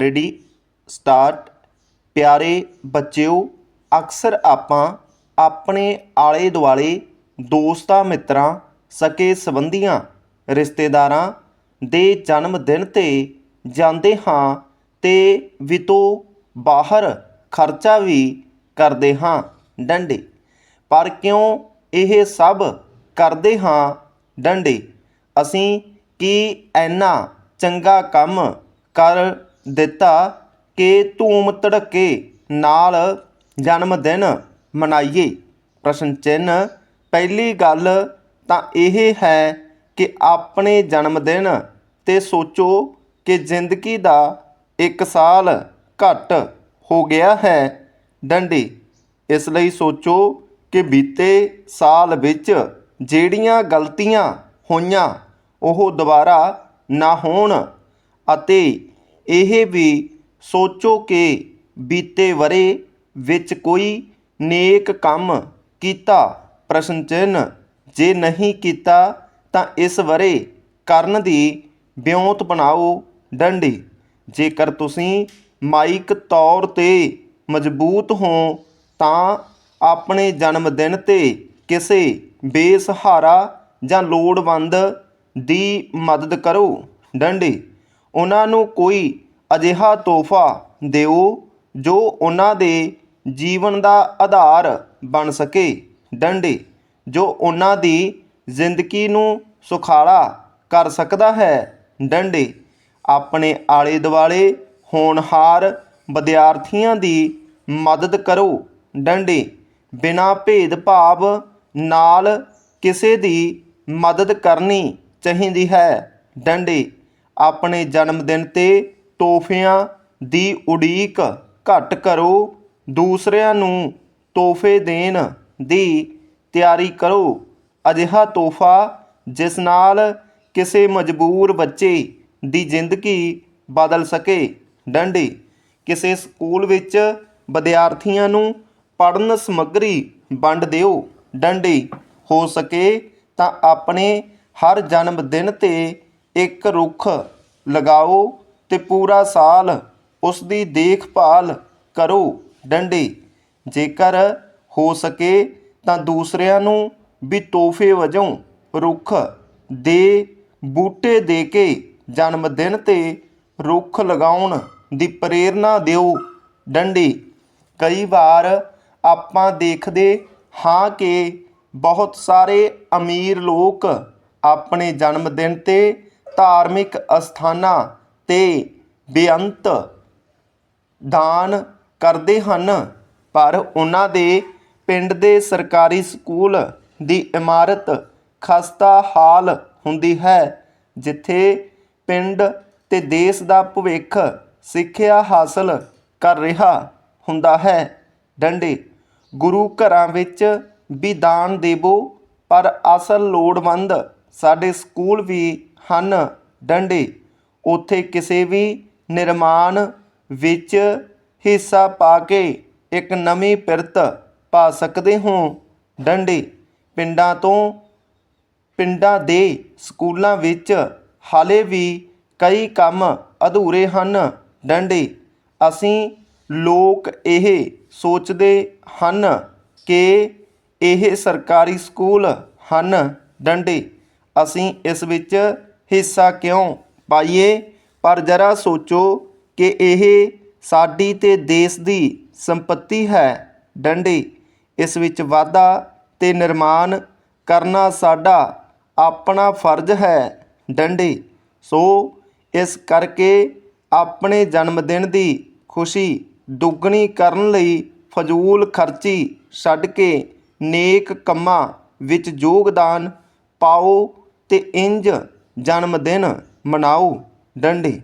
Ready, start. ਪਿਆਰੇ ਬੱਚਿਓ, ਅਕਸਰ ਆਪਾਂ ਆਪਣੇ ਆਲੇ ਦੁਆਲੇ ਦੋਸਤਾਂ, ਮਿੱਤਰਾਂ, ਸਕੇ ਸੰਬੰਧੀਆਂ, ਰਿਸ਼ਤੇਦਾਰਾਂ ਦੇ ਜਨਮ ਦਿਨ 'ਤੇ ਜਾਂਦੇ ਹਾਂ ਤੇ ਵਿਤੋਂ ਬਾਹਰ ਖਰਚਾ ਵੀ ਕਰਦੇ ਹਾਂ ਡੰਡੇ। ਪਰ ਕਿਉਂ ਇਹ ਸਭ ਕਰਦੇ ਹਾਂ ਡੰਡੇ? ਅਸੀਂ ਕੀ ਐਨਾ ਚੰਗਾ ਕੰਮ ਕਰ ਦਿੱਤਾ ਕਿ ਧੂਮ ਧੜੱਕੇ ਨਾਲ ਜਨਮ ਦਿਨ ਮਨਾਈਏ। ਪ੍ਰਸ਼ਨ ਚਿੰਨ੍ਹ, ਪਹਿਲੀ ਗੱਲ ਤਾਂ ਇਹ ਹੈ ਕਿ ਆਪਣੇ ਜਨਮ ਦਿਨ 'ਤੇ ਸੋਚੋ ਕਿ ਜ਼ਿੰਦਗੀ ਦਾ ਇੱਕ ਸਾਲ ਘੱਟ ਹੋ ਗਿਆ ਹੈ। ਡੰਡੀ, ਇਸ ਲਈ ਸੋਚੋ ਕਿ ਬੀਤੇ ਸਾਲ ਵਿੱਚ ਜਿਹੜੀਆਂ ਗਲਤੀਆਂ ਹੋਈਆਂ, ਉਹ ਦੁਬਾਰਾ ਨਾ ਹੋਣ ਅਤੇ ਇਹ ਵੀ ਸੋਚੋ ਕਿ ਬੀਤੇ ਵਰ੍ਹੇ ਵਿੱਚ ਕੋਈ ਨੇਕ ਕੰਮ ਕੀਤਾ ਪ੍ਰਸ਼ਨ ਚਿੰਨ੍ਹ ਜੇ ਨਹੀਂ ਕੀਤਾ, ਤਾਂ ਇਸ ਵਰੇ ਕਰਨ ਦੀ ਵਿਉਂਤ ਬਣਾਓ ਡੰਡੀ। ਜੇਕਰ ਤੁਸੀਂ ਮਾਈਕ ਤੌਰ ਤੇ ਮਜ਼ਬੂਤ ਹੋ, ਤਾਂ ਆਪਣੇ ਜਨਮ ਦਿਨ ਤੇ ਕਿਸੇ ਬੇਸਹਾਰਾ ਜਾਂ ਲੋੜਵੰਦ ਦੀ ਮਦਦ ਕਰੋ। ਡੰਡੀ, ਉਹਨਾਂ ਨੂੰ ਕੋਈ ਅਜਿਹਾ ਤੋਹਫਾ ਦਿਓ ਜੋ ਉਹਨਾਂ ਦੇ ਜੀਵਨ ਦਾ ਆਧਾਰ ਬਣ ਸਕੇ। ਡੰਡੇ, ਜੋ ਉਹਨਾਂ ਦੀ ਜ਼ਿੰਦਗੀ ਨੂੰ ਸੁਖਾਲਾ ਕਰ ਸਕਦਾ ਹੈ। ਡੰਡੇ, ਆਪਣੇ ਆਲੇ ਦੁਆਲੇ ਹੋਣਹਾਰ ਵਿਦਿਆਰਥੀਆਂ ਦੀ ਮਦਦ ਕਰੋ। ਡੰਡੇ, ਬਿਨਾਂ ਭੇਦਭਾਵ ਨਾਲ ਕਿਸੇ ਦੀ ਮਦਦ ਕਰਨੀ ਚਾਹੀਦੀ ਹੈ। ਡੰਡੇ, ਆਪਣੇ ਜਨਮ ਦਿਨ ਤੇ ਤੋਹਫਿਆਂ ਦੀ ਉਡੀਕ ਘੱਟ ਕਰੋ। ਦੂਸਰਿਆਂ ਨੂੰ ਤੋਹਫੇ ਦੇਣ ਦੀ ਤਿਆਰੀ ਕਰੋ। ਅਜਿਹਾ ਤੋਹਫਾ ਜਿਸ ਨਾਲ ਕਿਸੇ ਮਜਬੂਰ ਬੱਚੇ ਦੀ ਜ਼ਿੰਦਗੀ ਬਦਲ ਸਕੇ। ਡੰਡੀ, ਕਿਸੇ ਸਕੂਲ ਵਿੱਚ ਵਿਦਿਆਰਥੀਆਂ ਨੂੰ ਪੜ੍ਹਨ ਸਮੱਗਰੀ ਵੰਡ ਦਿਓ। ਡੰਡੀ, ਹੋ ਸਕੇ ਤਾਂ ਆਪਣੇ ਹਰ ਜਨਮ ਦਿਨ ਤੇ ਇੱਕ ਰੁੱਖ ਲਗਾਓ। ਤੇ ਪੂਰਾ ਸਾਲ ਉਸ ਦੀ ਦੇਖਭਾਲ ਕਰੋ, ਡੰਡੇ। ਜੇਕਰ ਹੋ ਸਕੇ ਤਾਂ ਦੂਸਰਿਆਂ ਨੂੰ ਵੀ ਤੋਹਫੇ ਵਜੋਂ ਰੁੱਖ ਦੇ ਬੂਟੇ ਦੇ ਕੇ ਜਨਮ ਦਿਨ ਤੇ ਰੁੱਖ ਲਗਾਉਣ ਦੀ ਪ੍ਰੇਰਣਾ ਦਿਓ, ਡੰਡੀ। ਕਈ ਵਾਰ ਆਪਾਂ ਦੇਖਦੇ ਹਾਂ ਕਿ ਬਹੁਤ ਸਾਰੇ ਅਮੀਰ ਲੋਕ ਆਪਣੇ ਜਨਮ ਦਿਨ ਤੇ ਧਾਰਮਿਕ ਅਸਥਾਨਾਂ ਤੇ ਬੇਅੰਤ ਦਾਨ ਕਰਦੇ ਹਨ। ਪਰ ਉਹਨਾਂ ਦੇ ਪਿੰਡ ਦੇ ਸਰਕਾਰੀ ਸਕੂਲ ਦੀ ਇਮਾਰਤ ਖਸਤਾ ਹਾਲ ਹੁੰਦੀ ਹੈ, ਜਿੱਥੇ ਪਿੰਡ ਤੇ ਦੇਸ਼ ਦਾ ਭਵਿੱਖ ਸਿੱਖਿਆ ਹਾਸਲ ਕਰ ਰਿਹਾ ਹੁੰਦਾ ਹੈ। ਡੰਡੇ, ਗੁਰੂ ਘਰਾਂ ਵਿੱਚ ਵੀ ਦਾਨ ਦੇਵੋ, ਪਰ ਅਸਲ ਲੋੜਵੰਦ ਸਾਡੇ ਸਕੂਲ ਵੀ ਹਨ। ਡੰਡੇ ਉੱਥੇ ਕਿਸੇ ਵੀ ਨਿਰਮਾਣ ਵਿੱਚ ਹਿੱਸਾ ਪਾ ਕੇ ਇੱਕ ਨਵੀਂ ਪਿਰਤ ਪਾ ਸਕਦੇ ਹੋ? ਡੰਡੇ। ਪਿੰਡਾਂ ਤੋਂ, ਪਿੰਡਾਂ ਦੇ ਸਕੂਲਾਂ ਵਿੱਚ ਹਾਲੇ ਵੀ ਕਈ ਕੰਮ ਅਧੂਰੇ ਹਨ। ਡੰਡੇ। ਅਸੀਂ ਲੋਕ ਇਹ ਸੋਚਦੇ ਹਨ ਕਿ ਇਹ ਸਰਕਾਰੀ ਸਕੂਲ ਹਨ। ਡੰਡੇ। ਅਸੀਂ ਇਸ ਵਿੱਚ ਹਿੱਸਾ ਕਿਉਂ ਪਾਈਏ, ਪਰ ਜਰਾ ਸੋਚੋ ਕਿ ਇਹ ਸਾਡੀ ਤੇ ਦੇਸ਼ ਦੀ ਸੰਪਤੀ ਹੈ। ਡੰਡੇ, ਇਸ ਵਿੱਚ ਵਾਧਾ ਤੇ ਨਿਰਮਾਣ ਕਰਨਾ ਸਾਡਾ ਆਪਣਾ ਫਰਜ਼ ਹੈ। ਡੰਡੇ, ਸੋ ਇਸ ਕਰਕੇ ਆਪਣੇ ਜਨਮ ਦਿਨ ਦੀ ਖੁਸ਼ੀ ਦੁੱਗਣੀ ਕਰਨ ਲਈ ਫਜ਼ੂਲ ਖਰਚੀ ਛੱਡ ਕੇ ਨੇਕ ਕੰਮਾਂ ਵਿੱਚ ਯੋਗਦਾਨ ਪਾਓ ਤੇ ਇੰਜ ਜਨਮ ਦਿਨ ਮਨਾਊ ਡੰਡੀ।